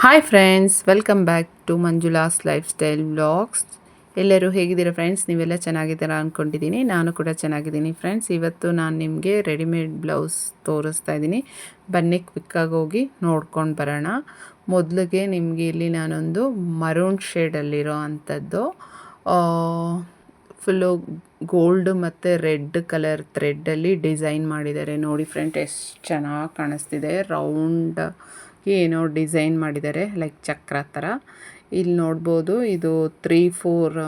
Hi friends welcome back to Manjula's lifestyle vlogs ಎಲ್ಲರೂ ಹೇಗಿದ್ದೀರಾ friends ನೀವೆಲ್ಲ ಚೆನ್ನಾಗಿದ್ದೀರಾ ಅಂದ್ಕೊಂಡಿದ್ದೀನಿ ನಾನು ಕೂಡ ಚೆನ್ನಾಗಿದ್ದೀನಿ ಫ್ರೆಂಡ್ಸ್ ಇವತ್ತು ನಾನು ನಿಮಗೆ ರೆಡಿಮೇಡ್ ಬ್ಲೌಸ್ ತೋರಿಸ್ತಾ ಇದ್ದೀನಿ. ಬನ್ನಿ ಕ್ವಿಕ್ಕಾಗಿ ಹೋಗಿ ನೋಡ್ಕೊಂಡು ಬರೋಣ. ಮೊದಲಿಗೆ ನಿಮಗೆ ಇಲ್ಲಿ ನಾನೊಂದು ಮರೂನ್ ಶೇಡಲ್ಲಿರೋ ಅಂಥದ್ದು ಫುಲ್ಲು ಗೋಲ್ಡ್ ಮತ್ತು ರೆಡ್ ಕಲರ್ ಥ್ರೆಡ್ಡಲ್ಲಿ ಡಿಸೈನ್ ಮಾಡಿದ್ದಾರೆ. ನೋಡಿ ಫ್ರೆಂಡ್ ಎಷ್ಟು ಚೆನ್ನಾಗಿ ಕಾಣಿಸ್ತಿದೆ. ರೌಂಡ್ ಏನೋ ಡಿಸೈನ್ ಮಾಡಿದ್ದಾರೆ, ಲೈಕ್ ಚಕ್ರ ಥರ ಇಲ್ಲಿ ನೋಡ್ಬೋದು ಇದು ತ್ರೀ ಫೋರ್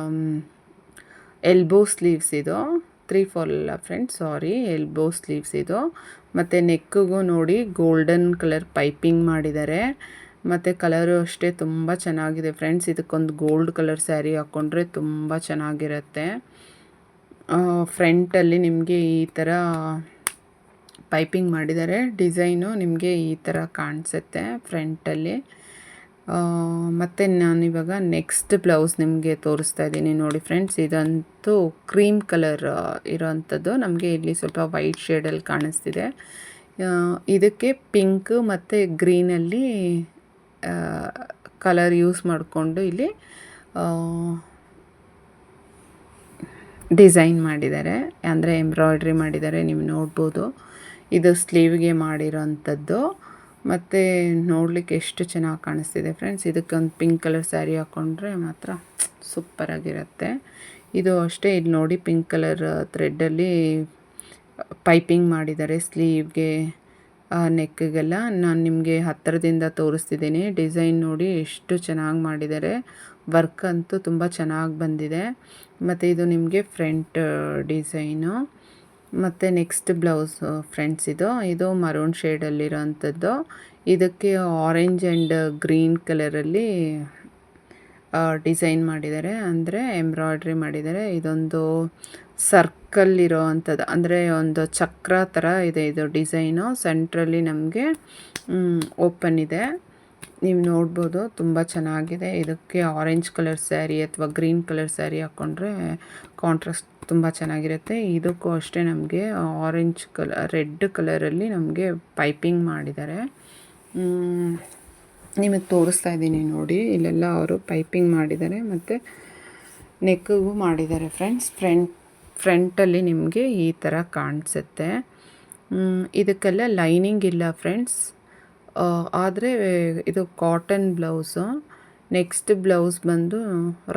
ಎಲ್ಬೋ ಸ್ಲೀವ್ಸ್ ಇದು. ತ್ರೀ ಫೋರ್ ಅಲ್ಲ ಫ್ರೆಂಡ್ ಸಾರಿ, ಎಲ್ಬೋ ಸ್ಲೀವ್ಸ್ ಇದು. ಮತ್ತು ನೆಕ್ಕಿಗೂ ನೋಡಿ ಗೋಲ್ಡನ್ ಕಲರ್ ಪೈಪಿಂಗ್ ಮಾಡಿದ್ದಾರೆ. ಮತ್ತು ಕಲರು ಅಷ್ಟೇ ತುಂಬ ಚೆನ್ನಾಗಿದೆ ಫ್ರೆಂಡ್ಸ್. ಇದಕ್ಕೊಂದು ಗೋಲ್ಡ್ ಕಲರ್ ಸ್ಯಾರಿ ಹಾಕ್ಕೊಂಡ್ರೆ ತುಂಬ ಚೆನ್ನಾಗಿರುತ್ತೆ. ಫ್ರಂಟಲ್ಲಿ ನಿಮಗೆ ಈ ಥರ ಪೈಪಿಂಗ್ ಮಾಡಿದ್ದಾರೆ. ಡಿಸೈನು ನಿಮಗೆ ಈ ಥರ ಕಾಣಿಸುತ್ತೆ ಫ್ರಂಟಲ್ಲಿ. ಮತ್ತು ನಾನಿವಾಗ ನೆಕ್ಸ್ಟ್ ಬ್ಲೌಸ್ ನಿಮಗೆ ತೋರಿಸ್ತಾ ಇದ್ದೀನಿ ನೋಡಿ ಫ್ರೆಂಡ್ಸ್ ಇದಂತೂ ಕ್ರೀಮ್ ಕಲರ್ ಇರೋವಂಥದ್ದು ನಮಗೆ ಇಲ್ಲಿ ಸ್ವಲ್ಪ ವೈಟ್ ಶೇಡಲ್ಲಿ ಕಾಣಿಸ್ತಿದೆ. ಇದಕ್ಕೆ ಪಿಂಕ್ ಮತ್ತು ಗ್ರೀನಲ್ಲಿ ಕಲರ್ ಯೂಸ್ ಮಾಡಿಕೊಂಡು ಇಲ್ಲಿ ಡಿಸೈನ್ ಮಾಡಿದ್ದಾರೆ. ಅಂದರೆ ಎಂಬ್ರಾಯ್ಡ್ರಿ ಮಾಡಿದ್ದಾರೆ, ನೀವು ನೋಡ್ಬೋದು. ಇದು ಸ್ಲೀವ್ಗೆ ಮಾಡಿರೋಂಥದ್ದು. ಮತ್ತು ನೋಡಲಿಕ್ಕೆ ಎಷ್ಟು ಚೆನ್ನಾಗಿ ಕಾಣಿಸ್ತಿದೆ ಫ್ರೆಂಡ್ಸ್. ಇದಕ್ಕೊಂದು ಪಿಂಕ್ ಕಲರ್ ಸ್ಯಾರಿ ಹಾಕ್ಕೊಂಡ್ರೆ ಮಾತ್ರ ಸೂಪರಾಗಿರುತ್ತೆ. ಇದು ಅಷ್ಟೇ ಇಲ್ಲಿ ನೋಡಿ ಪಿಂಕ್ ಕಲರ್ ಥ್ರೆಡ್ಡಲ್ಲಿ ಪೈಪಿಂಗ್ ಮಾಡಿದ್ದಾರೆ ಸ್ಲೀವ್ಗೆ ನೆಕ್ಗೆಲ್ಲ. ನಾನು ನಿಮಗೆ ಹತ್ತಿರದಿಂದ ತೋರಿಸ್ತಿದ್ದೀನಿ. ಡಿಸೈನ್ ನೋಡಿ ಎಷ್ಟು ಚೆನ್ನಾಗಿ ಮಾಡಿದ್ದಾರೆ. ವರ್ಕ್ ಅಂತೂ ತುಂಬ ಚೆನ್ನಾಗಿ ಬಂದಿದೆ. ಮತ್ತು ಇದು ನಿಮಗೆ ಫ್ರಂಟ್ ಡಿಸೈನು. ಮತ್ತು ನೆಕ್ಸ್ಟ್ ಬ್ಲೌಸ್ ಫ್ರೆಂಡ್ಸ್ ಇದು. ಇದು ಮರೂನ್ ಶೇಡಲ್ಲಿರೋವಂಥದ್ದು ಇದಕ್ಕೆ ಆರೆಂಜ್ ಆ್ಯಂಡ್ ಗ್ರೀನ್ ಕಲರಲ್ಲಿ ಡಿಸೈನ್ ಮಾಡಿದ್ದಾರೆ. ಅಂದರೆ ಎಂಬ್ರಾಯ್ಡ್ರಿ ಮಾಡಿದ್ದಾರೆ. ಇದೊಂದು ಸರ್ಕಲ್ ಇರೋ ಅಂಥದ್ದು ಅಂದರೆ ಒಂದು ಚಕ್ರ ಥರ ಇದೆ ಇದು ಡಿಸೈನು ಸೆಂಟ್ರಲ್ಲಿ ನಮಗೆ ಓಪನ್ ಇದೆ. ನೀವು ನೋಡ್ಬೋದು, ತುಂಬ ಚೆನ್ನಾಗಿದೆ. ಇದಕ್ಕೆ ಆರೆಂಜ್ ಕಲರ್ ಸ್ಯಾರಿ ಅಥವಾ ಗ್ರೀನ್ ಕಲರ್ ಸ್ಯಾರಿ ಹಾಕ್ಕೊಂಡ್ರೆ ಕಾಂಟ್ರಾಸ್ಟ್ ತುಂಬ ಚೆನ್ನಾಗಿರುತ್ತೆ. ಇದಕ್ಕೂ ಅಷ್ಟೇ ನಮಗೆ ಆರೆಂಜ್ ಕಲರ್ ರೆಡ್ ಕಲರಲ್ಲಿ ನಮಗೆ ಪೈಪಿಂಗ್ ಮಾಡಿದ್ದಾರೆ. ನಿಮಗೆ ತೋರಿಸ್ತಾ ಇದ್ದೀನಿ ನೋಡಿ. ಇಲ್ಲೆಲ್ಲ ಅವರು ಪೈಪಿಂಗ್ ಮಾಡಿದ್ದಾರೆ ಮತ್ತು ನೆಕ್ಕಿಗೂ ಮಾಡಿದ್ದಾರೆ ಫ್ರೆಂಡ್ಸ್ ಫ್ರಂಟ್ ಫ್ರಂಟಲ್ಲಿ ನಿಮಗೆ ಈ ಥರ ಕಾಣಿಸುತ್ತೆ. ಇದಕ್ಕೆಲ್ಲ ಲೈನಿಂಗ್ ಇಲ್ಲ ಫ್ರೆಂಡ್ಸ್ ಆದರೆ ಇದು ಕಾಟನ್ ಬ್ಲೌಸು ನೆಕ್ಸ್ಟ್ ಬ್ಲೌಸ್ ಬಂದು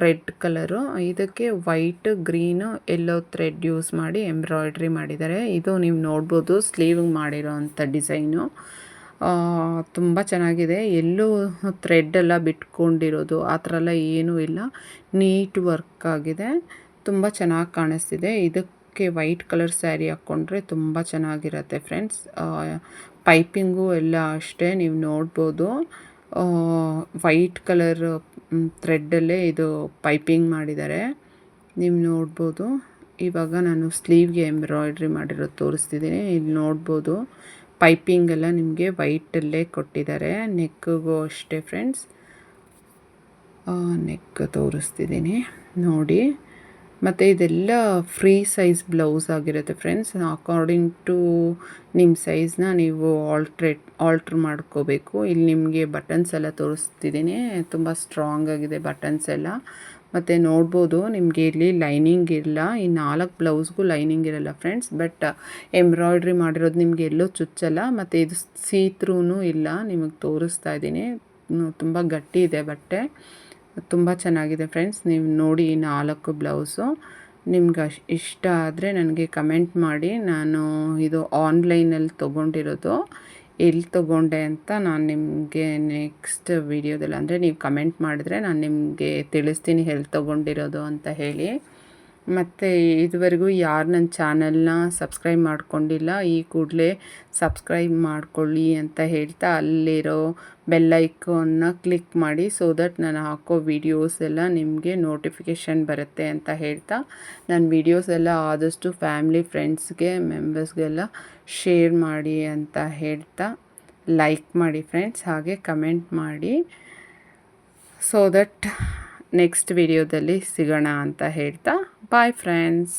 ರೆಡ್ ಕಲರು ಇದಕ್ಕೆ white green yellow thread use ಮಾಡಿ ಎಂಬ್ರಾಯ್ಡ್ರಿ ಮಾಡಿದ್ದಾರೆ. ಇದು ನೀವು ನೋಡ್ಬೋದು ಸ್ಲೀವ್ ಮಾಡಿರೋ ಅಂಥ ಡಿಸೈನು ತುಂಬ ಚೆನ್ನಾಗಿದೆ. ಎಲ್ಲೂ ಥ್ರೆಡ್ಡೆಲ್ಲ ಬಿಟ್ಕೊಂಡಿರೋದು, ಆ ಥರ ಎಲ್ಲ ಏನೂ ಇಲ್ಲ. ನೀಟ್ ವರ್ಕ್ ಆಗಿದೆ. ತುಂಬ ಚೆನ್ನಾಗಿ ಕಾಣಿಸ್ತಿದೆ. ಇದಕ್ಕೆ ವೈಟ್ ಕಲರ್ ಸ್ಯಾರಿ ಹಾಕ್ಕೊಂಡ್ರೆ ತುಂಬ ಚೆನ್ನಾಗಿರುತ್ತೆ ಫ್ರೆಂಡ್ಸ್ ಪೈಪಿಂಗು ಎಲ್ಲ ಅಷ್ಟೇ, ನೀವು ನೋಡ್ಬೋದು. ವೈಟ್ ಕಲರ್ ಥ್ರೆಡ್ಡಲ್ಲೇ ಇದು ಪೈಪಿಂಗ್ ಮಾಡಿದ್ದಾರೆ. ನೀವು ನೋಡ್ಬೋದು. ಇವಾಗ ನಾನು ಸ್ಲೀವ್ಗೆ ಎಂಬ್ರಾಯ್ಡ್ರಿ ಮಾಡಿರೋದು ತೋರಿಸ್ತಿದ್ದೀನಿ. ಇಲ್ಲಿ ನೋಡ್ಬೋದು. ಪೈಪಿಂಗ್ ಎಲ್ಲ ನಿಮಗೆ ವೈಟಲ್ಲೇ ಕೊಟ್ಟಿದ್ದಾರೆ. ನೆಕ್ಕಿಗೂ ಅಷ್ಟೇ, ಫ್ರೆಂಡ್ಸ್. ನೆಕ್ ತೋರಿಸ್ತಿದ್ದೀನಿ. ನೋಡಿ. ಮತ್ತು ಇದೆಲ್ಲ ಫ್ರೀ ಸೈಜ್ ಬ್ಲೌಸ್ ಆಗಿರುತ್ತೆ ಫ್ರೆಂಡ್ಸ್ ಅಕಾರ್ಡಿಂಗ್ ಟು ನಿಮ್ಮ ಸೈಜ್ನ ನೀವು ಆಲ್ಟ್ರೇಟ್ ಆಲ್ಟ್ರ್ ಮಾಡ್ಕೋಬೇಕು. ಇಲ್ಲಿ ನಿಮಗೆ ಬಟನ್ಸ್ ಎಲ್ಲ ತೋರಿಸ್ತಿದ್ದೀನಿ. ತುಂಬ ಸ್ಟ್ರಾಂಗ್ ಆಗಿದೆ ಬಟನ್ಸ್ ಎಲ್ಲ. ಮತ್ತು ನೋಡ್ಬೋದು, ನಿಮಗೆ ಇಲ್ಲಿ ಲೈನಿಂಗ್ ಇರಲ್ಲ ಈ ನಾಲ್ಕು ಬ್ಲೌಸ್ಗೂ ಲೈನಿಂಗ್ ಇರಲ್ಲ ಫ್ರೆಂಡ್ಸ್ ಬಟ್ ಎಂಬ್ರಾಯ್ಡ್ರಿ ಮಾಡಿರೋದು ನಿಮಗೆ ಎಲ್ಲೋ ಚುಚ್ಚಲ್ಲ. ಮತ್ತು ಇದು ಸೀತ್ರೂ ಇಲ್ಲ. ನಿಮಗೆ ತೋರಿಸ್ತಾ ಇದ್ದೀನಿ. ತುಂಬ ಗಟ್ಟಿ ಇದೆ ಬಟ್ಟೆ. ತುಂಬ ಚೆನ್ನಾಗಿದೆ ಫ್ರೆಂಡ್ಸ್ ನೀವು ನೋಡಿ ನಾಲ್ಕು ಬ್ಲೌಸು ನಿಮ್ಗೆ ಇಷ್ಟ ಆದರೆ ನನಗೆ ಕಮೆಂಟ್ ಮಾಡಿ. ನಾನು ಇದು ಆನ್ಲೈನಲ್ಲಿ ತೊಗೊಂಡಿರೋದು. ಎಲ್ಲಿ ತೊಗೊಂಡೆ ಅಂತ ನಾನು ನಿಮಗೆ ನೆಕ್ಸ್ಟ್ ವೀಡಿಯೋದಲ್ಲಿ ಅಂದರೆ ನೀವು ಕಮೆಂಟ್ ಮಾಡಿದ್ರೆ ನಾನು ನಿಮಗೆ ತಿಳಿಸ್ತೀನಿ ಎಲ್ಲಿ ತೊಗೊಂಡಿರೋದು ಅಂತ ಹೇಳಿ. ಮತ್ತು ಇದುವರೆಗೂ ಯಾರು ನನ್ನ ಚಾನಲ್ನ ಸಬ್ಸ್ಕ್ರೈಬ್ ಮಾಡ್ಕೊಂಡಿಲ್ಲ, ಈ ಕೂಡಲೇ ಸಬ್ಸ್ಕ್ರೈಬ್ ಮಾಡ್ಕೊಳ್ಳಿ ಅಂತ ಹೇಳ್ತಾ ಅಲ್ಲಿರೋ ಬೆಲ್ಲೈಕೋನ್ನ ಕ್ಲಿಕ್ ಮಾಡಿ ಸೊ ದಟ್ ನಾನು ಹಾಕೋ ವೀಡಿಯೋಸ್ ಎಲ್ಲ ನಿಮಗೆ ನೋಟಿಫಿಕೇಷನ್ ಬರುತ್ತೆ ಅಂತ ಹೇಳ್ತಾ ನನ್ನ ವೀಡಿಯೋಸ್ ಎಲ್ಲ ಆದಷ್ಟು ಫ್ಯಾಮ್ಲಿ ಫ್ರೆಂಡ್ಸ್ಗೆ ಮೆಂಬರ್ಸ್ಗೆಲ್ಲ ಶೇರ್ ಮಾಡಿ ಅಂತ ಹೇಳ್ತಾ ಲೈಕ್ ಮಾಡಿ ಫ್ರೆಂಡ್ಸ್ ಹಾಗೆ ಕಮೆಂಟ್ ಮಾಡಿ ಸೊ ದಟ್ ನೆಕ್ಸ್ಟ್ ವಿಡಿಯೋದಲ್ಲಿ ಸಿಗೋಣ ಅಂತ ಹೇಳ್ತಾ ಬಾಯ್ ಫ್ರೆಂಡ್ಸ್